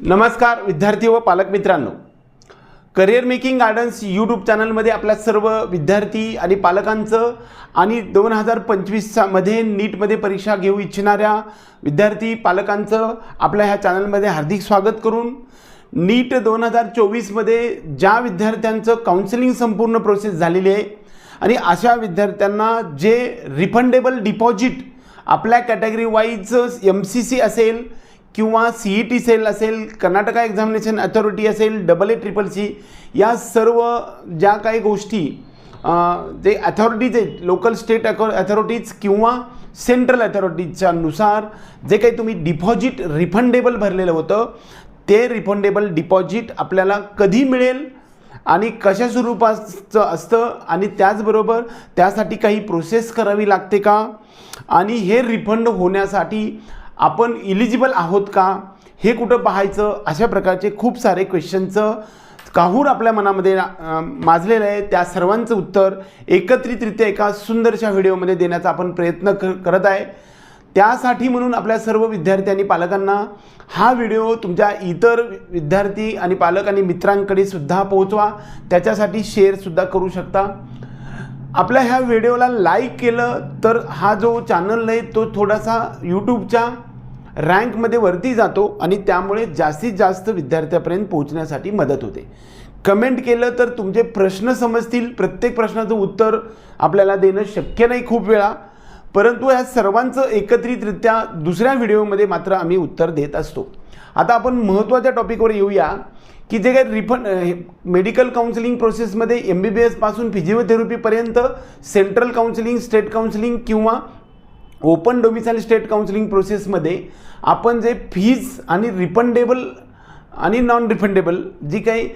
नमस्कार विद्यार्थी व पालक मित्रांनो. करिअर मेकिंग गार्डन्स यूट्यूब चॅनलमध्ये आपल्या सर्व विद्यार्थी आणि पालकांचं आणि दोन हजार पंचवीसमध्ये नीटमध्ये परीक्षा घेऊ इच्छिणाऱ्या विद्यार्थी पालकांचं आपल्या ह्या चॅनलमध्ये हार्दिक स्वागत करून नीट दोन हजार चोवीसमध्ये ज्या विद्यार्थ्यांचं काउन्सिलिंग संपूर्ण प्रोसेस झालेली आहे आणि अशा विद्यार्थ्यांना जे रिफंडेबल डिपॉझिट आपल्या category wise M C C असेल किंवा सी ई टी सेल असेल कर्नाटका एक्झामिनेशन अथॉरिटी असेल डबल ए ट्रिपल सी या सर्व ज्या काही गोष्टी जे अथॉरिटीज आहेत लोकल स्टेट अथॉरिटीज किंवा सेंट्रल अथॉरिटीजच्या नुसार जे काही तुम्ही डिपॉझिट रिफंडेबल भरलेलं होतं ते रिफंडेबल डिपॉझिट आपल्याला कधी मिळेल आणि कशा स्वरूपाचं असतं आणि त्याचबरोबर त्यासाठी काही प्रोसेस करावी लागते का? आणि हे रिफंड होण्यासाठी आपण इलिजिबल आहोत का? हे कुठं पाहायचं? अशा प्रकारचे खूप सारे क्वेश्चनचं काहूर आपल्या मनामध्ये माजलेलं आहे? त्या सर्वांचं उत्तर एकत्रितरित्या एका सुंदरशा व्हिडिओमध्ये देण्याचा आपण प्रयत्न क करत आहे. त्यासाठी म्हणून आपल्या सर्व विद्यार्थी आणि पालकांना हा व्हिडिओ तुमच्या इतर विद्यार्थी आणि पालक आणि मित्रांकडे सुद्धा पोहोचवा. त्याच्यासाठी शेअरसुद्धा करू शकता. आपल्या ह्या व्हिडिओला लाईक केलं तर हा जो चॅनल आहे तो थोडासा यूट्यूबच्या रँकमध्ये वरती जातो आणि त्यामुळे जास्तीत जास्त विद्यार्थ्यापर्यंत पोहोचण्यासाठी मदत होते. कमेंट केलं तर तुमचे प्रश्न समजतील. प्रत्येक प्रश्नाचं उत्तर आपल्याला देणं शक्य नाही खूप वेळा. परंतु या सर्वांचं एकत्रितरित्या दुसऱ्या व्हिडिओमध्ये मात्र आम्ही उत्तर देत असतो. आता आपण महत्त्वाच्या टॉपिकवर येऊया की जे काही रिफंड मेडिकल काउन्सिलिंग प्रोसेसमध्ये एम बी बी एसपासून फिजिओथेरपीपर्यंत सेंट्रल काउन्सिलिंग स्टेट काउन्सिलिंग किंवा ओपन डोमिसाईल स्टेट काउन्सिलिंग प्रोसेसमध्ये आपण जे फीज आणि रिफंडेबल आणि नॉन रिफंडेबल जी काही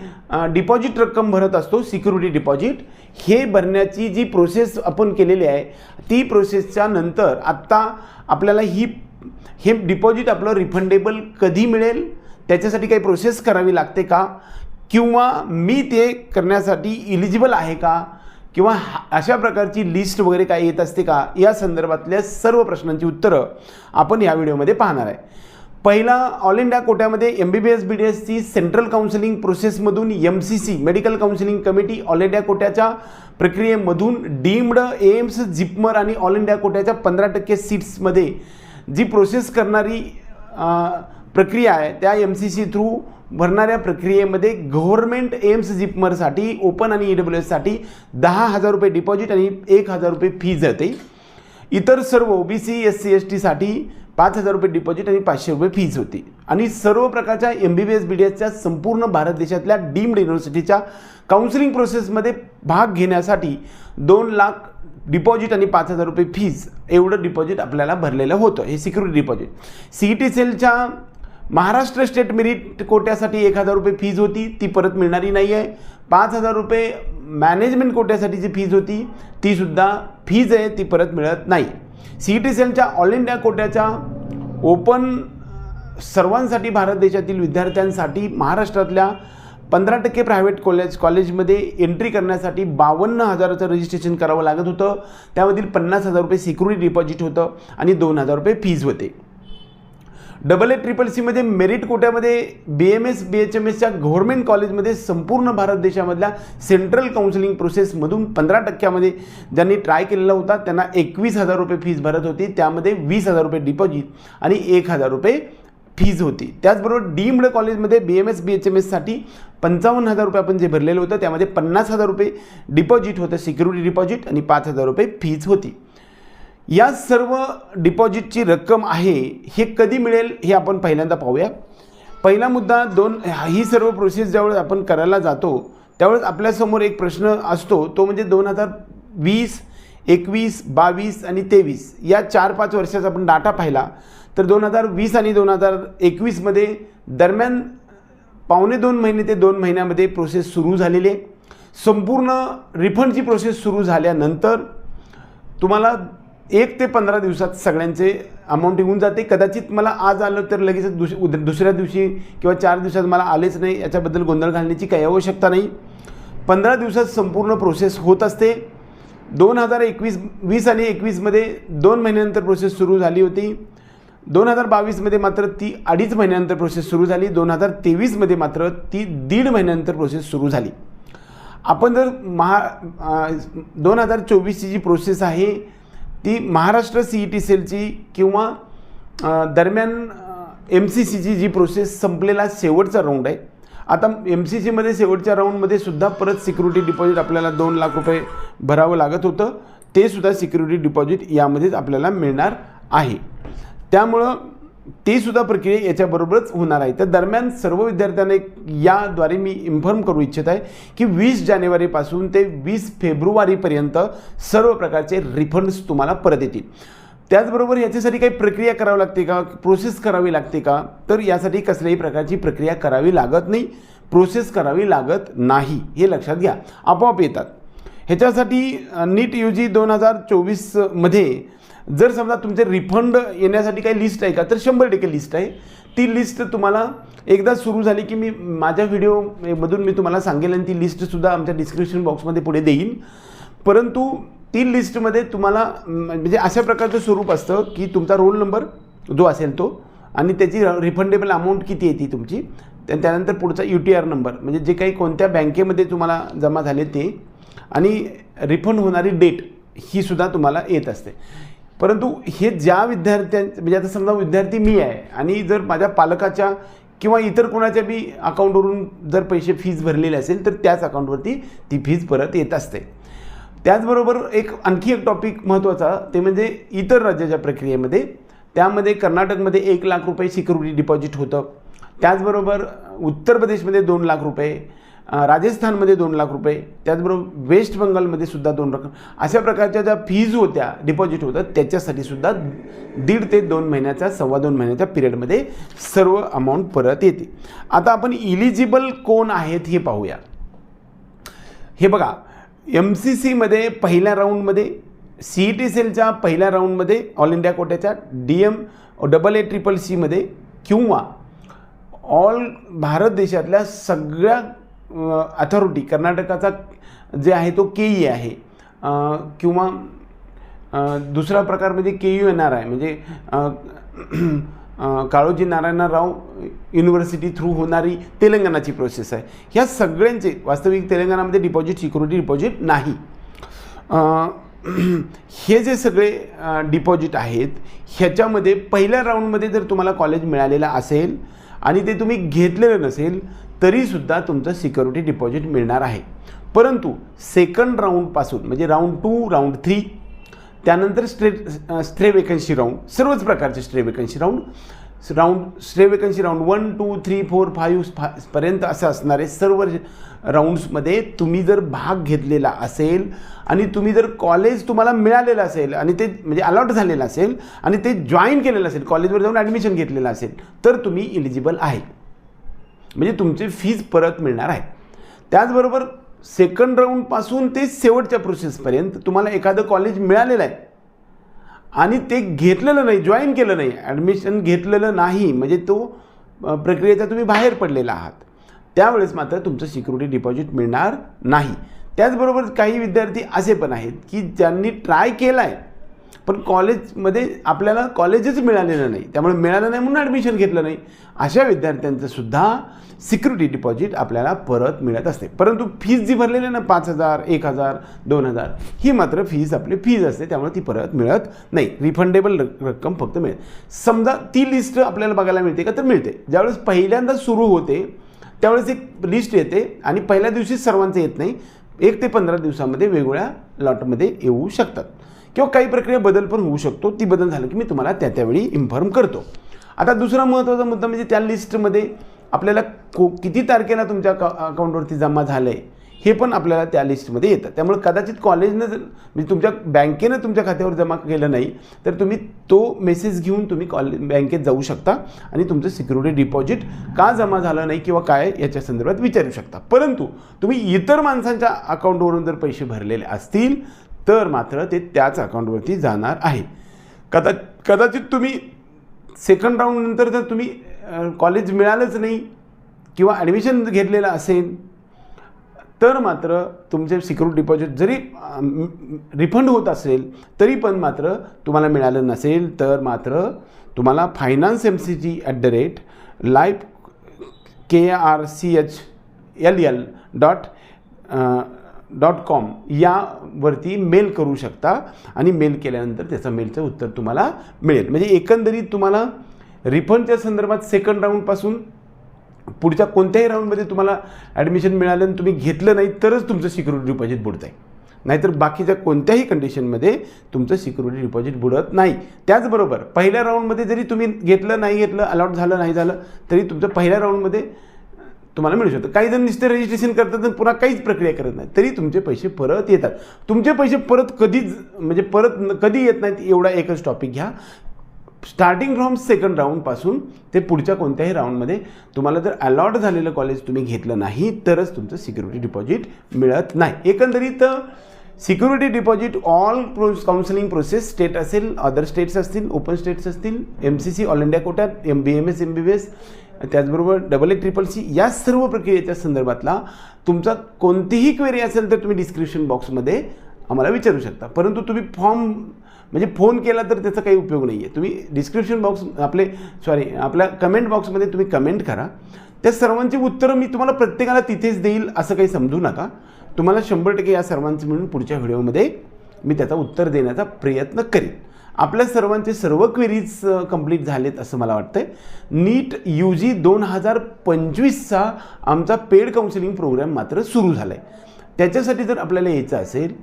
डिपॉझिट रक्कम भरत असतो सिक्युरिटी डिपॉझिट हे भरण्याची जी प्रोसेस आपण केलेली आहे ती प्रोसेसच्या नंतर आत्ता आपल्याला ही हे डिपॉझिट आपलं रिफंडेबल कधी मिळेल त्याच्यासाठी काही प्रोसेस करावी लागते का? किंवा मी ते करण्यासाठी इलिजिबल आहे का? किंवा हा- अशा प्रकारची लिस्ट वगैरे काय येत असते का? या संदर्भातल्या सर्व प्रश्नांची उत्तरं आपण या व्हिडिओमध्ये पाहणार आहे. पहिला all India कोट्यामध्ये M B B S B D एसची central counselling प्रोसेसमधून M C C medical counselling committee all India कोट्याच्या प्रक्रियेमधून डीम्ड एम्स जिपमर आणि ऑल इंडिया कोट्याच्या पंधरा टक्के सीट्समध्ये जी प्रोसेस करणारी प्रक्रिया आहे त्या एम सी सी थ्रू भरणाऱ्या प्रक्रियेमध्ये गव्हर्नमेंट एम्स जिपमरसाठी ओपन आणि ई डब्ल्यू एससाठी दहा हजार रुपये डिपॉझिट आणि एक हजार रुपये फी जाते. इतर सर्व O B C S C S टीसाठी पाच हजार रुपये डिपॉझिट आणि पाचशे रुपये फीज होती. आणि सर्व प्रकारच्या M B B S B D एसच्या संपूर्ण भारत देशातल्या डीम्ड युनिव्हर्सिटीच्या काउन्सिलिंग प्रोसेसमध्ये भाग घेण्यासाठी दोन लाख डिपॉझिट आणि पाच हजार रुपये फीज एवढं डिपॉझिट आपल्याला भरलेलं होतं. हे security deposit C E T सेलच्या महाराष्ट्र स्टेट मेरिट कोट्यासाठी एक हजार रुपये फीज होती ती परत मिळणारी नाही आहे पाच हजार रुपये मॅनेजमेंट कोट्यासाठी जी फीज होती तीसुद्धा फीज आहे ती परत मिळत नाही. सी ई टी सेलच्या ऑल इंडिया कोट्याच्या ओपन सर्वांसाठी भारत देशातील विद्यार्थ्यांसाठी महाराष्ट्रातल्या पंधरा टक्के प्रायव्हेट कॉलेज कॉलेजमध्ये एंट्री करण्यासाठी बावन्न हजाराचं रजिस्ट्रेशन करावं लागत होतं. त्यामधील पन्नास हजार रुपये सिक्युरिटी डिपॉझिट होतं आणि दोन हजार रुपये फीज होते. डबल ए ट्रिपल सीमध्ये merit कोट्यामध्ये B M S B H M एसच्या गव्हर्मेंट कॉलेजमध्ये संपूर्ण भारत देशामधल्या सेंट्रल काउन्सिलिंग प्रोसेसमधून पंधरा टक्क्यामध्ये ज्यांनी ट्राय केलेला होता त्यांना एकवीस हजार रुपये फीज भरत होती. त्यामध्ये वीस हजार रुपये डिपॉझिट आणि एक हजार रुपये फीज होती. त्याचबरोबर डीम्ड कॉलेजमध्ये B M S B H M एससाठी पंचावन्न हजार रुपये आपण जे भरलेलं होतं त्यामध्ये पन्नास हजार रुपये डिपॉझिट होतं सिक्युरिटी डिपॉझिट आणि पाच हजार रुपये फीज होती. या सर्व डिपॉझिटची रक्कम आहे हे कधी मिळेल हे आपण पहिल्यांदा पाहूया. पहिला मुद्दा दोन ही सर्व प्रोसेस ज्यावेळेस आपण करायला जातो त्यावेळेस आपल्यासमोर एक प्रश्न असतो तो म्हणजे दोन हजार वीस एकवीस बावीस आणि तेवीस या चार पाच वर्षाचा आपण डाटा पाहिला तर दोन हजार वीस आणि दोन हजार एकवीसमध्ये दरम्यान पावणे दोन महिने ते दोन महिन्यामध्ये प्रोसेस सुरू झालेली आहे. संपूर्ण रिफंडची प्रोसेस सुरू झाल्यानंतर तुम्हाला एक ते पंधरा दिवसात सगळ्यांचे अमाऊंट निघून जाते. कदाचित मला आज आलं तर लगेच दुस उद दुसऱ्या दिवशी किंवा चार दिवसात मला आलेच नाही याच्याबद्दल गोंधळ घालण्याची काही आवश्यकता नाही. पंधरा दिवसात संपूर्ण प्रोसेस होत असते. दोन हजार एकवीस वीस आणि एकवीसमध्ये दोन महिन्यानंतर प्रोसेस सुरू झाली होती. दोन हजार बावीसमध्ये मात्र ती अडीच महिन्यानंतर प्रोसेस सुरू झाली. दोन हजार तेवीसमध्ये मात्र ती दीड महिन्यानंतर प्रोसेस सुरू झाली. आपण जर महा दोन हजार चोवीसची जी प्रोसेस आहे ती महाराष्ट्र सी ई टी सेलची किंवा दरम्यान एम सी सीची जी प्रोसेस संपलेला शेवटचा राऊंड आहे. आता एम सी सीमध्ये शेवटच्या राऊंडमध्ये सुद्धा परत सिक्युरिटी डिपॉझिट आपल्याला दोन लाख रुपये भरावं लागत होतं. ते सुद्धा सिक्युरिटी डिपॉझिट यामध्येच आपल्याला मिळणार आहे. त्यामुळं ते सुद्धा प्रक्रिया याच्याबरोबरच होणार आहे. तर दरम्यान सर्व विद्यार्थ्यांना एक याद्वारे मी इन्फॉर्म करू इच्छित आहे की वीस जानेवारीपासून ते वीस फेब्रुवारीपर्यंत सर्व प्रकारचे रिफंड्स तुम्हाला परत येतील. त्याचबरोबर याच्यासाठी काही प्रक्रिया करावी लागते का? प्रोसेस करावी लागते का? तर यासाठी कसल्याही प्रकारची प्रक्रिया करावी लागत नाही. प्रोसेस करावी लागत नाही. हे लक्षात घ्या. आपोआप येतात. ह्याच्यासाठी नीट यू जी दोन हजार चोवीसमध्ये जर समजा तुमचे रिफंड येण्यासाठी काही लिस्ट आहे का तर शंभर टक्के लिस्ट आहे. ती लिस्ट तुम्हाला एकदा सुरू झाली की मी माझ्या व्हिडिओमधून मी तुम्हाला सांगेल आणि ती लिस्टसुद्धा आमच्या डिस्क्रिप्शन बॉक्समध्ये पुढे देईन. परंतु ती लिस्टमध्ये तुम्हाला म्हणजे अशा प्रकारचं स्वरूप असतं की तुमचा रोल नंबर जो असेल तो आणि त्याची रिफंडेबल अमाऊंट किती येते तुमची त्यानंतर पुढचा यू टी आर नंबर म्हणजे जे काही कोणत्या बँकेमध्ये तुम्हाला जमा झाले ते आणि रिफंड होणारी डेट ही सुद्धा तुम्हाला येत असते. परंतु हे ज्या विद्यार्थ्यां म्हणजे आता समजा विद्यार्थी मी आहे आणि जर माझ्या पालकाच्या किंवा इतर कोणाच्या बी अकाउंटवरून जर पैसे फीज भरलेले असेल तर त्याच अकाउंटवरती ती फीज परत येत असते. त्याचबरोबर एक आणखी एक टॉपिक महत्त्वाचा ते म्हणजे इतर राज्याच्या प्रक्रियेमध्ये. त्यामध्ये कर्नाटकमध्ये एक लाख रुपये सिक्युरिटी डिपॉझिट होतं. त्याचबरोबर उत्तर प्रदेशमध्ये दोन लाख रुपये राजस्थानमध्ये दोन लाख रुपये त्याचबरोबर वेस्ट बंगालमध्ये सुद्धा दोन रक्कम. अशा प्रकारच्या ज्या फीज होत्या डिपॉझिट होतात त्याच्यासाठी सुद्धा दीड ते दोन महिन्याच्या सव्वा दोन महिन्याच्या पिरियडमध्ये सर्व अमाऊंट परत येते. आता आपण इलिजिबल कोण आहेत हे पाहूया. हे बघा एम सी सीमध्ये पहिल्या राऊंडमध्ये सी ई टी सेलच्या पहिल्या राऊंडमध्ये all India कोट्याच्या D M double A triple सीमध्ये किंवा ऑल भारत देशातल्या सगळ्या अथॉरिटी कर्नाटकाचा जे आहे तो के ई आहे किंवा दुसरा प्रकार म्हणजे के यू एन आर आहे म्हणजे काळोजी नारायणराव युनिव्हर्सिटी थ्रू होणारी तेलंगणाची प्रोसेस आहे. ह्या सगळ्यांचे वास्तविक तेलंगणामध्ये डिपॉझिट सिक्युरिटी डिपॉझिट नाही. हे जे सगळे डिपॉझिट आहेत ह्याच्यामध्ये पहिल्या राऊंडमध्ये जर तुम्हाला कॉलेज मिळालेलं असेल आणि ते तुम्ही घेतलेलं नसेल तरीसुद्धा तुमचं सिक्युरिटी डिपॉझिट मिळणार आहे. परंतु सेकंड राऊंडपासून म्हणजे राऊंड टू राऊंड थ्री त्यानंतर स्ट्रे स्ट्रे वेकन्सी राऊंड सर्वच प्रकारचे stray vacancy round round stray vacancy round one two three four five पर्यंत असं असणारे सर्व राऊंड्समध्ये तुम्ही जर भाग घेतलेला असेल आणि तुम्ही जर कॉलेज तुम्हाला मिळालेलं असेल आणि ते म्हणजे अलॉट झालेलं असेल आणि ते जॉईन केलेलं असेल कॉलेजवर जाऊन ॲडमिशन घेतलेलं असेल तर तुम्ही इलिजिबल आहे. म्हणजे तुमची फीज परत मिळणार आहे त्याचबरोबर सेकंड राऊंडपासून ते शेवटच्या प्रोसेसपर्यंत तुम्हाला एखादं कॉलेज मिळालेलं आहे. आणि ते घेतलेलं नाही जॉईन केलं नाही ॲडमिशन घेतलेलं नाही म्हणजे तो प्रक्रियेचा तुम्ही बाहेर पडलेला आहात. त्यावेळेस मात्र तुमचं सिक्युरिटी डिपॉझिट मिळणार नाही. त्याचबरोबर काही विद्यार्थी असे पण आहेत की ज्यांनी ट्राय केला आहे पण कॉलेजमध्ये आपल्याला कॉलेजच मिळालेलं नाही. त्यामुळे मिळालं नाही म्हणून ॲडमिशन घेतलं नाही. अशा विद्यार्थ्यांचंसुद्धा सिक्युरिटी डिपॉझिट आपल्याला परत मिळत असते. परंतु फीज जी भरलेली आहे ना पाच हजार एक हजार दोन हजार ही मात्र फीज आपली फीज असते. त्यामुळे ती परत मिळत नाही. रिफंडेबल रक्कम फक्त मिळेल. समजा ती लिस्ट आपल्याला बघायला मिळते का? तर मिळते. ज्यावेळेस पहिल्यांदा सुरू होते त्यावेळेस एक लिस्ट येते आणि पहिल्या दिवशी सर्वांचं येत नाही. एक ते पंधरा दिवसामध्ये वेगवेगळ्या लॉटमध्ये येऊ शकतात. किंवा काही प्रक्रिया बदल पण होऊ शकतो. ती बदल झालं की मी तुम्हाला त्या त्यावेळी इन्फॉर्म करतो. आता दुसरा महत्त्वाचा मुद्दा म्हणजे त्या लिस्टमध्ये आपल्याला को किती तारखेला तुमच्या अका अकाउंटवरती जमा झालं आहे हे पण आपल्याला त्या लिस्टमध्ये येतं. त्यामुळे कदाचित कॉलेजनं जर म्हणजे तुमच्या बँकेनं तुमच्या खात्यावर जमा केलं नाही तर तुम्ही तो मेसेज घेऊन तुम्ही कॉलेज बँकेत जाऊ शकता आणि तुमचं सिक्युरिटी डिपॉझिट का जमा झालं नाही किंवा काय याच्या संदर्भात विचारू शकता. परंतु तुम्ही इतर माणसांच्या अकाउंटवरून जर पैसे भरलेले असतील तर मात्र ते त्याच अकाउंटवरती जाणार आहे. कदा कदाचित तुम्ही सेकंड राऊंडनंतर जर तुम्ही कॉलेज मिळालंच नाही किंवा ॲडमिशन घेतलेलं असेल तर मात्र तुमचे सिक्युरिटी डिपॉझिट जरी रिफंड होत असेल तरी पण मात्र तुम्हाला मिळालं नसेल तर मात्र तुम्हाला finance M C G at the rate life K R C H L L dot dot com यावरती मेल करू शकता आणि मेल केल्यानंतर त्याचं मेलचं उत्तर तुम्हाला मिळेल. म्हणजे एकंदरीत तुम्हाला रिफंडच्या संदर्भात सेकंड राऊंडपासून पुढच्या कोणत्याही राऊंडमध्ये तुम्हाला ॲडमिशन मिळालं आणि तुम्ही घेतलं नाही तरच तुमचं सिक्युरिटी डिपॉझिट बुडत आहे नाहीतर बाकीच्या कोणत्याही कंडिशनमध्ये तुमचं सिक्युरिटी डिपॉझिट बुडत नाही. त्याचबरोबर पहिल्या राऊंडमध्ये जरी तुम्ही घेतलं नाही घेतलं अलॉट झालं नाही झालं तरी तुमचं पहिल्या राऊंडमध्ये तुम्हाला मिळू शकतं. काही जण नुसते रजिस्ट्रेशन करतात तर पुन्हा काहीच प्रक्रिया करत नाही तरी तुमचे पैसे परत येतात. तुमचे पैसे परत कधीच म्हणजे परत कधी येत नाहीत एवढा एकच टॉपिक घ्या. स्टार्टिंग फ्रॉम सेकंड राऊंडपासून ते पुढच्या कोणत्याही राऊंडमध्ये तुम्हाला जर अलॉट झालेलं कॉलेज तुम्ही घेतलं नाही तरच तुमचं सिक्युरिटी डिपॉझिट मिळत नाही. एकंदरीत security deposit all pro counselling process state असेल अदर स्टेट्स असतील ओपन स्टेट्स असतील M C C all India कोट्यात M B M S M B B S त्याचबरोबर डबल ए ट्रिपल सी या सर्व प्रक्रियेच्या संदर्भातला तुमचा कोणतीही क्वेरी असेल तर तुम्ही डिस्क्रिप्शन बॉक्समध्ये आम्हाला विचारू शकता. परंतु तुम्ही फॉर्म म्हणजे फोन केला तर त्याचा काही उपयोग नाही आहे तुम्ही डिस्क्रिप्शन बॉक्स आपले सॉरी आपल्या कमेंट बॉक्समध्ये तुम्ही कमेंट करा. त्या सर्वांची उत्तरं मी तुम्हाला प्रत्येकाला तिथेच देईल असं काही समजू नका. तुम्हाला शंभर टक्के या सर्वांचे मिळून पुढच्या व्हिडिओमध्ये मी त्याचा उत्तर देण्याचा प्रयत्न करेन. आपल्या सर्वांचे सर्व क्वेरीज कंप्लीट झालेत असं मला वाटतंय. नीट यू जी दोन हजार पंचवीसचा आमचा पेड काउन्सिलिंग प्रोग्राम मात्र सुरू झाला आहे त्याच्यासाठी जर आपल्याला यायचं असेल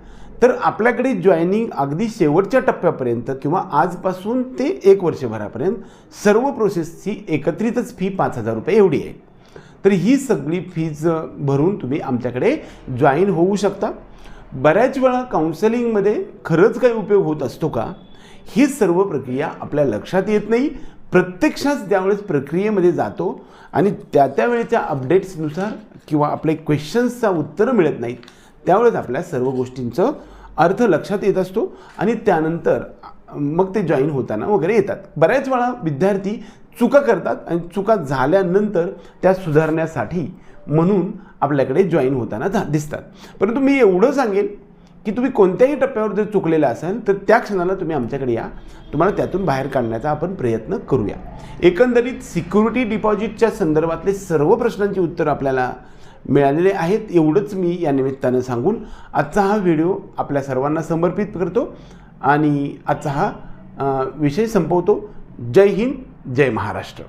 तर आपल्याकडे जॉईनिंग अगदी शेवटच्या टप्प्यापर्यंत किंवा आजपासून ते एक वर्षभरापर्यंत सर्व प्रोसेसची एकत्रितच फी पाच हजार रुपये एवढी आहे. तर ही सगळी फीज भरून तुम्ही आमच्याकडे जॉईन होऊ शकता. बऱ्याच वेळा काउन्सिलिंगमध्ये खरंच काही उपयोग होत असतो का? ही सर्व प्रक्रिया आपल्या लक्षात येत नाही. प्रत्यक्षात ज्यावेळेस प्रक्रियेमध्ये जातो आणि त्या त्यावेळेच्या अपडेट्सनुसार किंवा आपले क्वेश्चन्सचा उत्तरं मिळत नाहीत त्यावेळेस आपल्या सर्व गोष्टींचं अर्थ लक्षात येत असतो आणि त्यानंतर मग ते जॉईन होताना वगैरे येतात. बऱ्याच वेळा विद्यार्थी चुका करतात आणि चुका झाल्यानंतर त्या सुधारण्यासाठी म्हणून आपल्याकडे जॉईन होताना दिसतात. परंतु मी एवढं सांगेन की तुम्ही कोणत्याही टप्प्यावर जर चुकलेला असाल तर त्या क्षणाला तुम्ही आमच्याकडे या. तुम्हाला त्यातून बाहेर काढण्याचा आपण प्रयत्न करूया. एकंदरीत सिक्युरिटी डिपॉझिटच्या संदर्भातले सर्व प्रश्नांची उत्तरं आपल्याला मिळालेले आहेत एवढंच मी या निमित्तानं सांगून आजचा हा व्हिडिओ आपल्या सर्वांना समर्पित करतो आणि आजचा हा विषय संपवतो. जय हिंद जय महाराष्ट्र.